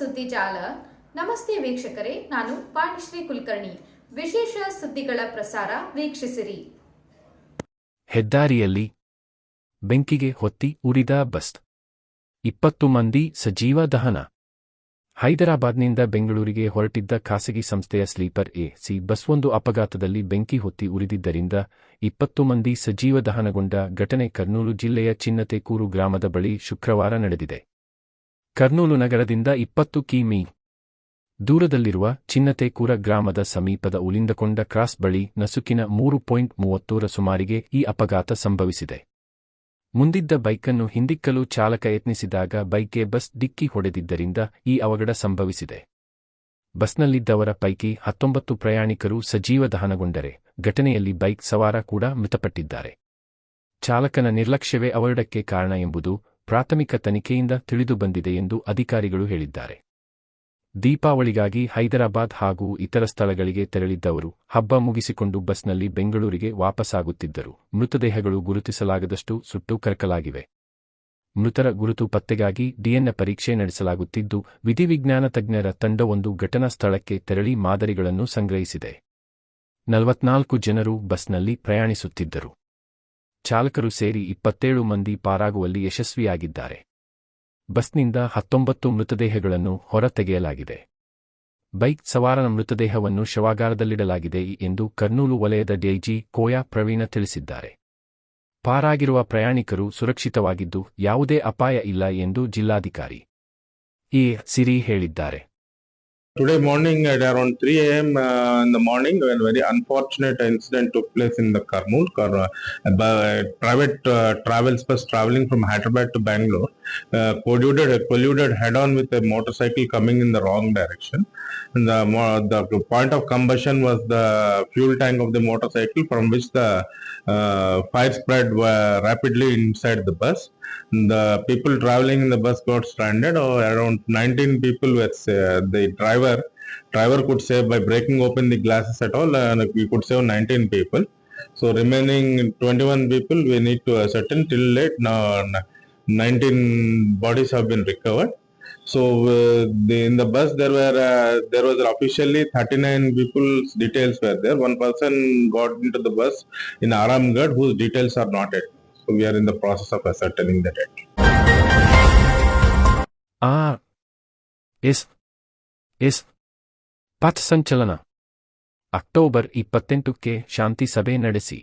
ಸುದ್ದಿ ಜಾಲ. ನಮಸ್ತೆ ವೀಕ್ಷಕರೇ, ನಾನು ಪಾಣಿಶ್ರೀ ಕುಲಕರ್ಣಿ. ವಿಶೇಷ ಸುದ್ದಿಗಳ ಪ್ರಸಾರ ವೀಕ್ಷಿಸಿರಿ. ಹೆದ್ದಾರಿಯಲ್ಲಿ ಬೆಂಕಿಗೆ ಹೊತ್ತಿ ಉರಿದ ಬಸ್ ಇಪ್ಪತ್ತು ಮಂದಿ ಸಜೀವ ದಹನ. ಹೈದರಾಬಾದ್ನಿಂದ ಬೆಂಗಳೂರಿಗೆ ಹೊರಟಿದ್ದ ಖಾಸಗಿ ಸಂಸ್ಥೆಯ ಸ್ಲೀಪರ್ ಎ ಸಿ ಬಸ್ ಒಂದು ಅಪಘಾತದಲ್ಲಿ ಬೆಂಕಿ ಹೊತ್ತಿ ಉರಿದಿದ್ದರಿಂದ ಇಪ್ಪತ್ತು ಮಂದಿ ಸಜೀವ ದಹನಗೊಂಡ ಘಟನೆ ಕರ್ನೂಲು ಜಿಲ್ಲೆಯ ಚಿನ್ನತೆಕೂರು ಗ್ರಾಮದ ಬಳಿ ಶುಕ್ರವಾರ ನಡೆದಿದೆ. ಕರ್ನೂಲು ನಗರದಿಂದ ಇಪ್ಪತ್ತು ಕಿಮೀ ದೂರದಲ್ಲಿರುವ ಚಿನ್ನತೇಕೂರ ಗ್ರಾಮದ ಸಮೀಪದ ಉಲಿಂದಕೊಂಡ ಕ್ರಾಸ್ ಬಳಿ ನಸುಕಿನ ಮೂರು ಪಾಯಿಂಟ್ ಮೂವತ್ತೂರ ಸುಮಾರಿಗೆ ಈ ಅಪಘಾತ ಸಂಭವಿಸಿದೆ. ಮುಂದಿದ್ದ ಬೈಕನ್ನು ಹಿಂದಿಕ್ಕಲು ಚಾಲಕ ಯತ್ನಿಸಿದಾಗ ಬೈಕ್ಗೆ ಬಸ್ ಡಿಕ್ಕಿ ಹೊಡೆದಿದ್ದರಿಂದ ಈ ಅವಘಡ ಸಂಭವಿಸಿದೆ. ಬಸ್ನಲ್ಲಿದ್ದವರ ಪೈಕಿ ಹತ್ತೊಂಬತ್ತು ಪ್ರಯಾಣಿಕರು ಸಜೀವ ದಹನಗೊಂಡರೆ, ಘಟನೆಯಲ್ಲಿ ಬೈಕ್ ಸವಾರ ಕೂಡ ಮೃತಪಟ್ಟಿದ್ದಾರೆ. ಚಾಲಕನ ನಿರ್ಲಕ್ಷ್ಯವೇ ಅವಘಡಕ್ಕೆ ಕಾರಣ ಎಂಬುದು ಪ್ರಾಥಮಿಕ ತನಿಖೆಯಿಂದ ತಿಳಿದುಬಂದಿದೆ ಎಂದು ಅಧಿಕಾರಿಗಳು ಹೇಳಿದ್ದಾರೆ. ದೀಪಾವಳಿಗಾಗಿ ಹೈದರಾಬಾದ್ ಹಾಗೂ ಇತರ ಸ್ಥಳಗಳಿಗೆ ತೆರಳಿದ್ದವರು ಹಬ್ಬ ಮುಗಿಸಿಕೊಂಡು ಬಸ್ನಲ್ಲಿ ಬೆಂಗಳೂರಿಗೆ ವಾಪಸ್ಸಾಗುತ್ತಿದ್ದರು ಮೃತದೇಹಗಳು ಗುರುತಿಸಲಾಗದಷ್ಟು ಸುಟ್ಟು ಕರಕಲಾಗಿವೆ. ಮೃತರ ಗುರುತು ಪತ್ತೆಗಾಗಿ ಡಿಎನ್ಎ ಪರೀಕ್ಷೆ ನಡೆಸಲಾಗುತ್ತಿದ್ದು, ವಿಧಿವಿಜ್ಞಾನ ತಜ್ಞರ ತಂಡವೊಂದು ಘಟನಾ ಸ್ಥಳಕ್ಕೆ ತೆರಳಿ ಮಾದರಿಗಳನ್ನು ಸಂಗ್ರಹಿಸಿದೆ. ನಲವತ್ನಾಲ್ಕು ಜನರು ಬಸ್ನಲ್ಲಿ ಪ್ರಯಾಣಿಸುತ್ತಿದ್ದರು. ಚಾಲಕರು ಸೇರಿ ಇಪ್ಪತ್ತೇಳು ಮಂದಿ ಪಾರಾಗುವಲ್ಲಿ ಯಶಸ್ವಿಯಾಗಿದ್ದಾರೆ. ಬಸ್ನಿಂದ ಹತ್ತೊಂಬತ್ತು ಮೃತದೇಹಗಳನ್ನು ಹೊರತೆಗೆಯಲಾಗಿದೆ. ಬೈಕ್ ಸವಾರನ ಮೃತದೇಹವನ್ನು ಶವಾಗಾರದಲ್ಲಿಡಲಾಗಿದೆ ಎಂದು ಕರ್ನೂಲು ವಲಯದ ಡಿಐಜಿ ಕೋಯಾ ಪ್ರವೀಣ ತಿಳಿಸಿದ್ದಾರೆ. ಪಾರಾಗಿರುವ ಪ್ರಯಾಣಿಕರು ಸುರಕ್ಷಿತವಾಗಿದ್ದು ಯಾವುದೇ ಅಪಾಯ ಇಲ್ಲ ಎಂದು ಜಿಲ್ಲಾಧಿಕಾರಿ ಎ. ಸಿರಿ ಹೇಳಿದ್ದಾರೆ. Today morning at around 3 a.m. Uh, in the morning, a very unfortunate incident took place in the Karnool. Kar- uh, private uh, travels bus traveling from Hyderabad to Bangalore uh, collided, collided head-on with a motorcycle coming in the wrong direction. And the, the point of combustion was the fuel tank of the motorcycle, from which the uh, fire spread uh, rapidly inside the bus. The people traveling in the bus got stranded. Or around 19 people were uh, the driver. Driver could save by breaking open the glasses at all. And we could save 19 people. So remaining 21 people we need to ascertain till late. Now 19 bodies have been recovered. So uh, the, in the bus there were uh, there was officially 39 people's details were there. One person got into the bus in Aramgad whose details are not yet. So we are in the process of ascertaining the debt. ಆ S. ಪಥ್ ಸಂಚಲನ October ಇಪ್ಪತ್ತೆಂಟಕ್ಕೆ ಶಾಂತಿ ಸಭೆ ನಡೆಸಿ.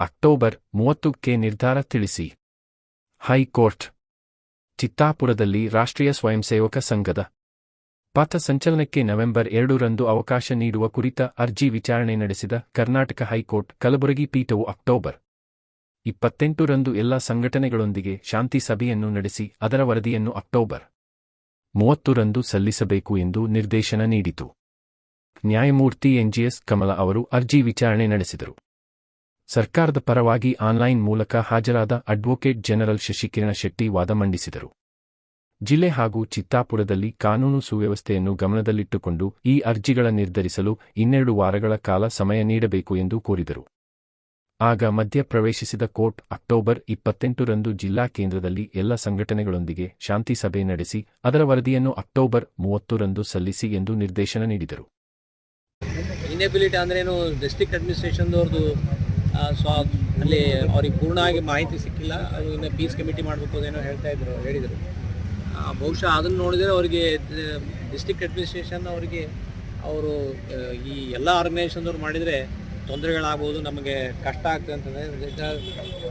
October ಮೂವತ್ತಕ್ಕೆ ನಿರ್ಧಾರ ತಿಳಿಸಿ. ಹೈಕೋರ್ಟ್. ಚಿತ್ತಾಪುರದಲ್ಲಿ ರಾಷ್ಟ್ರೀಯ ಸ್ವಯಂ ಸೇವಕ ಸಂಘದ. ಪಥ ಸಂಚಲನಕ್ಕೆ ನವೆಂಬರ್ ಎರಡರಂದು ಅವಕಾಶ ನೀಡುವ ಕುರಿತ ಅರ್ಜಿ ವಿಚಾರಣೆ ನಡೆಸಿದ ಕರ್ನಾಟಕ ಹೈಕೋರ್ಟ್ ಕಲಬುರಗಿ ಪೀಠವು ಅಕ್ಟೋಬರ್ ಇಪ್ಪತ್ತೆಂಟರಂದು ಎಲ್ಲ ಸಂಘಟನೆಗಳೊಂದಿಗೆ ಶಾಂತಿ ಸಭೆಯನ್ನು ನಡೆಸಿ, ಅದರ ವರದಿಯನ್ನು ಅಕ್ಟೋಬರ್ ಮೂವತ್ತರಂದು ಸಲ್ಲಿಸಬೇಕು ಎಂದು ನಿರ್ದೇಶನ ನೀಡಿತು. ನ್ಯಾಯಮೂರ್ತಿ ಎನ್ಜಿಎಸ್ ಕಮಲ ಅವರು ಅರ್ಜಿ ವಿಚಾರಣೆ ನಡೆಸಿದರು. ಸರ್ಕಾರದ ಪರವಾಗಿ ಆನ್ಲೈನ್ ಮೂಲಕ ಹಾಜರಾದ ಅಡ್ವೊಕೇಟ್ ಜನರಲ್ ಶಶಿಕಿರಣ ಶೆಟ್ಟಿ ವಾದ ಮಂಡಿಸಿದರು. ಜಿಲ್ಲೆ ಹಾಗೂ ಚಿತ್ತಾಪುರದಲ್ಲಿ ಕಾನೂನು ಸುವ್ಯವಸ್ಥೆಯನ್ನು ಗಮನದಲ್ಲಿಟ್ಟುಕೊಂಡು ಈ ಅರ್ಜಿಗಳ ನಿರ್ಧರಿಸಲು ಇನ್ನೆರಡು ವಾರಗಳ ಕಾಲ ಸಮಯ ನೀಡಬೇಕು ಎಂದು ಕೋರಿದರು. ಆಗ ಮಧ್ಯ ಪ್ರವೇಶಿಸಿದ ಕೋರ್ಟ್ ಅಕ್ಟೋಬರ್ ಇಪ್ಪತ್ತೆಂಟರಂದು ಜಿಲ್ಲಾ ಕೇಂದ್ರದಲ್ಲಿ ಎಲ್ಲ ಸಂಘಟನೆಗಳೊಂದಿಗೆ ಶಾಂತಿ ಸಭೆ ನಡೆಸಿ, ಅದರ ವರದಿಯನ್ನು ಅಕ್ಟೋಬರ್ ಮೂವತ್ತರಂದು ಸಲ್ಲಿಸಿ ಎಂದು ನಿರ್ದೇಶನ ನೀಡಿದರು. ಇನೇಬಿಲಿಟಿ ಅಂದ್ರೇನು ಡಿಸ್ಟ್ರಿಕ್ಟ್ ಅಡ್ಮಿನಿಸ್ಟ್ರೇಷನ್ದವ್ರದ್ದು ಅಲ್ಲಿ ಅವ್ರಿಗೆ ಪೂರ್ಣವಾಗಿ ಮಾಹಿತಿ ಸಿಕ್ಕಿಲ್ಲ. ಅದು ಇನ್ನು ಪೀಸ್ ಕಮಿಟಿ ಮಾಡಬೇಕು ಅದೇನೋ ಹೇಳ್ತಾ ಇದ್ರು, ಹೇಳಿದರು. ಬಹುಶಃ ಅದನ್ನು ನೋಡಿದರೆ ಅವರಿಗೆ ಡಿಸ್ಟ್ರಿಕ್ಟ್ ಅಡ್ಮಿನಿಸ್ಟ್ರೇಷನ್ ಅವರಿಗೆ, ಅವರು ಈ ಎಲ್ಲ ಆರ್ಗನೈಸೇಷನ್ದವ್ರು ಮಾಡಿದರೆ ತೊಂದರೆಗಳಾಗ್ಬೋದು ನಮಗೆ ಕಷ್ಟ ಆಗ್ತದೆ ಅಂತಂದರೆ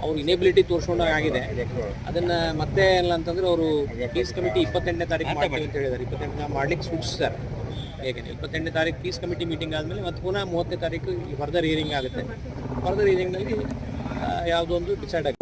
ಅವ್ರು ಇನೇಬಿಲಿಟಿ ತೋರಿಸ್ಕೊಂಡಾಗಿದೆ ಅದನ್ನು ಮತ್ತೆ ಇಲ್ಲ ಅಂತಂದರೆ ಅವರು ಪೀಸ್ ಕಮಿಟಿ ಇಪ್ಪತ್ತೆಂಟನೇ ತಾರೀಕು ಮಾಡ್ತೀವಿ ಅಂತ ಹೇಳಿದ್ದಾರೆ ಇಪ್ಪತ್ತೆಂಟನೇ ಮಾಡ್ಲಿಕ್ಕೆ ಸೂಚಿಸ್ತಾರೆ. ಹೇಗೆ ಇಪ್ಪತ್ತೆಂಟನೇ ತಾರೀಕು ಪೀಸ್ ಕಮಿಟಿ ಮೀಟಿಂಗ್ ಆದಮೇಲೆ ಮತ್ತೆ ಪುನಃ ಮೂವತ್ತನೇ ತಾರೀಕು ಫರ್ದರ್ ಹಿಯರಿಂಗ್ ಆಗುತ್ತೆ. ಫರ್ದರ್ ಹಿಯರಿಂಗ್ನಲ್ಲಿ ಯಾವುದೋ ಒಂದು ಡಿಸೈಡ್ ಆಗುತ್ತೆ.